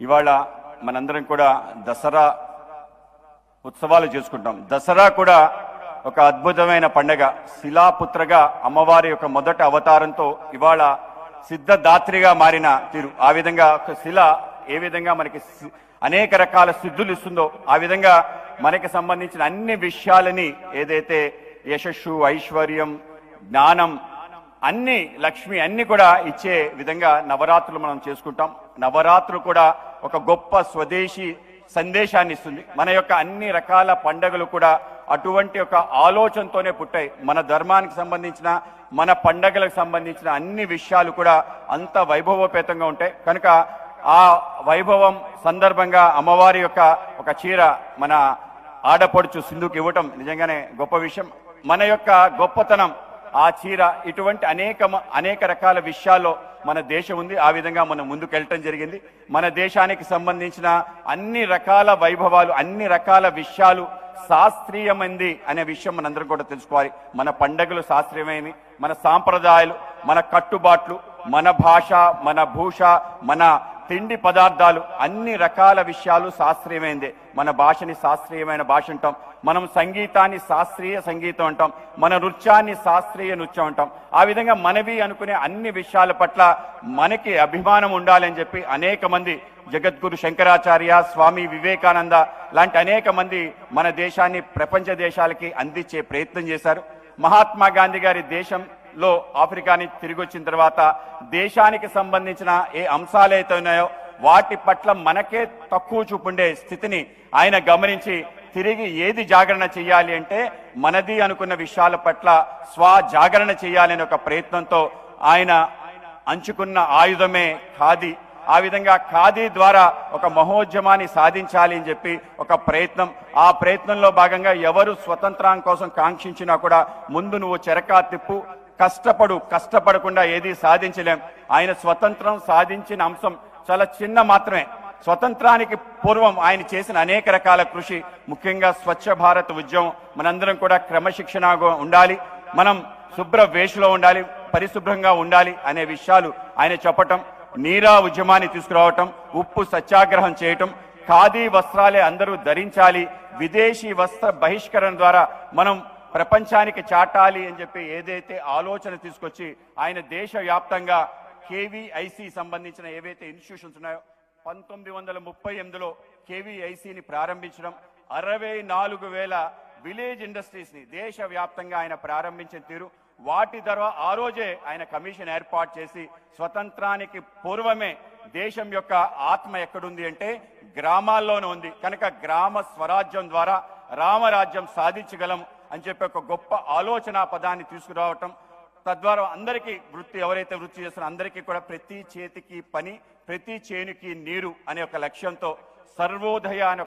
ఇవాళ మనందరం కూడా దసరా ఉత్సవాలు చేసుకుంటాం. దసరా కూడా ఒక అద్భుతమైన పండగ. శిలాపుత్రగా అమ్మవారి యొక్క మొదటి అవతారంతో ఇవాళ సిద్ధదాత్రిగా మారిన తీరు. ఆ విధంగా ఒక శిల ఏ విధంగా మనకి అనేక రకాల సిద్ధులు ఇస్తుందో ఆ విధంగా మనకి సంబంధించిన అన్ని విషయాలని ఏదైతే యశస్సు ఐశ్వర్యం జ్ఞానం అన్ని లక్ష్మి అన్ని కూడా ఇచ్చే విధంగా నవరాత్రులు మనం చేసుకుంటాం. నవరాత్రులు కూడా ఒక గొప్ప స్వదేశీ సందేశాన్ని ఇస్తుంది. మన యొక్క అన్ని రకాల పండగలు కూడా అటువంటి ఒక ఆలోచనతోనే పుట్టాయి. మన ధర్మానికి సంబంధించిన మన పండగలకు సంబంధించిన అన్ని విషయాలు కూడా అంత వైభవోపేతంగా ఉంటాయి. కనుక ఆ వైభవం సందర్భంగా అమ్మవారి యొక్క ఒక చీర మన ఆడపడుచు సింధుకి ఇవ్వటం నిజంగానే గొప్ప విషయం. మన యొక్క గొప్పతనం ఆ చీర ఇటువంటి అనేక అనేక రకాల విషయాల్లో మన దేశం ఉంది. ఆ విధంగా మనం ముందుకెళ్ళటం జరిగింది. మన దేశానికి సంబంధించిన అన్ని రకాల వైభవాలు అన్ని రకాల విషయాలు శాస్త్రీయమైంది అనే విషయం మనందరం కూడా తెలుసుకోవాలి. మన పండగలు శాస్త్రీయమైనవి మన సాంప్రదాయాలు మన కట్టుబాట్లు మన భాష మన భూష మన తిండి పదార్థాలు అన్ని రకాల విషయాలు శాస్త్రీయమైందే. మన భాషని శాస్త్రీయమైన భాష అంటాం. మనం సంగీతాన్ని శాస్త్రీయ సంగీతం అంటాం. మన నృత్యాన్ని శాస్త్రీయ నృత్యం అంటాం. ఆ విధంగా మనవి అనుకునే అన్ని విషయాల పట్ల మనకి అభిమానం ఉండాలని చెప్పి అనేక మంది జగద్గురు శంకరాచార్య స్వామి వివేకానంద లాంటి అనేక మంది మన దేశాన్ని ప్రపంచ దేశాలకి అందించే ప్రయత్నం చేశారు. మహాత్మా గాంధీ గారి దేశం లో ఆఫ్రికాని తిరిగి వచ్చిన తర్వాత దేశానికి సంబంధించిన ఏ అంశాలు ఉన్నాయో వాటి పట్ల మనకే తక్కువ చూపుండే స్థితిని ఆయన గమనించి తిరిగి ఏది జాగరణ చేయాలి అంటే మనది అనుకున్న విషయాల పట్ల స్వ జాగరణ చేయాలనే ఒక ప్రయత్నంతో ఆయన అంచుకున్న ఆయుధమే ఖాదీ. ఆ విధంగా ఖాదీ ద్వారా ఒక మహోద్యమాన్ని సాధించాలి అని చెప్పి ఒక ప్రయత్నం. ఆ ప్రయత్నంలో భాగంగా ఎవరు స్వతంత్రం కోసం కాంక్షించినా కూడా ముందు నువ్వు చెరకా తిప్పు. కష్టపడు కష్టపడకుండా ఏది సాధించలేం. ఆయన స్వతంత్రం సాధించిన అంశం చాలా చిన్న మాత్రమే. స్వతంత్రానికి పూర్వం ఆయన చేసిన అనేక రకాల కృషి ముఖ్యంగా స్వచ్ఛ భారత్ ఉద్యమం మనందరం కూడా క్రమశిక్షణగా ఉండాలి. మనం శుభ్ర వేషలో ఉండాలి పరిశుభ్రంగా ఉండాలి అనే విషయాలు ఆయన చెప్పటం నీరా ఉద్యమాన్ని తీసుకురావటం ఉప్పు సత్యాగ్రహం చేయటం ఖాదీ వస్త్రాలే అందరూ ధరించాలి విదేశీ వస్త్ర బహిష్కరణ ద్వారా మనం ప్రపంచానికి చాటాలి అని చెప్పి ఏదైతే ఆలోచన తీసుకొచ్చి ఆయన దేశవ్యాప్తంగా కేవీఐసి సంబంధించిన ఏవైతే ఇన్స్టిట్యూషన్స్ ఉన్నాయో పంతొమ్మిది వందల ముప్పై ఎనిమిదిలో కేవీఐసిని ప్రారంభించడం అరవై నాలుగు వేల విలేజ్ ఇండస్ట్రీస్ని దేశవ్యాప్తంగా ఆయన ప్రారంభించిన తీరు వాటి ద్వారా ఆ రోజే ఆయన కమిషన్ ఏర్పాటు చేసి స్వతంత్రానికి పూర్వమే దేశం యొక్క ఆత్మ ఎక్కడుంది అంటే గ్రామాల్లోనే ఉంది. కనుక గ్రామ స్వరాజ్యం ద్వారా రామరాజ్యం సాధించగలం అని చెప్పి ఒక గొప్ప ఆలోచన పదాన్ని తీసుకురావటం తద్వారా అందరికీ వృత్తి ఎవరైతే వృత్తి చేస్తున్నారో అందరికీ కూడా ప్రతి చేతికి పని ప్రతి చేనుకి నీరు అనే ఒక లక్ష్యంతో సర్వోదయ అనే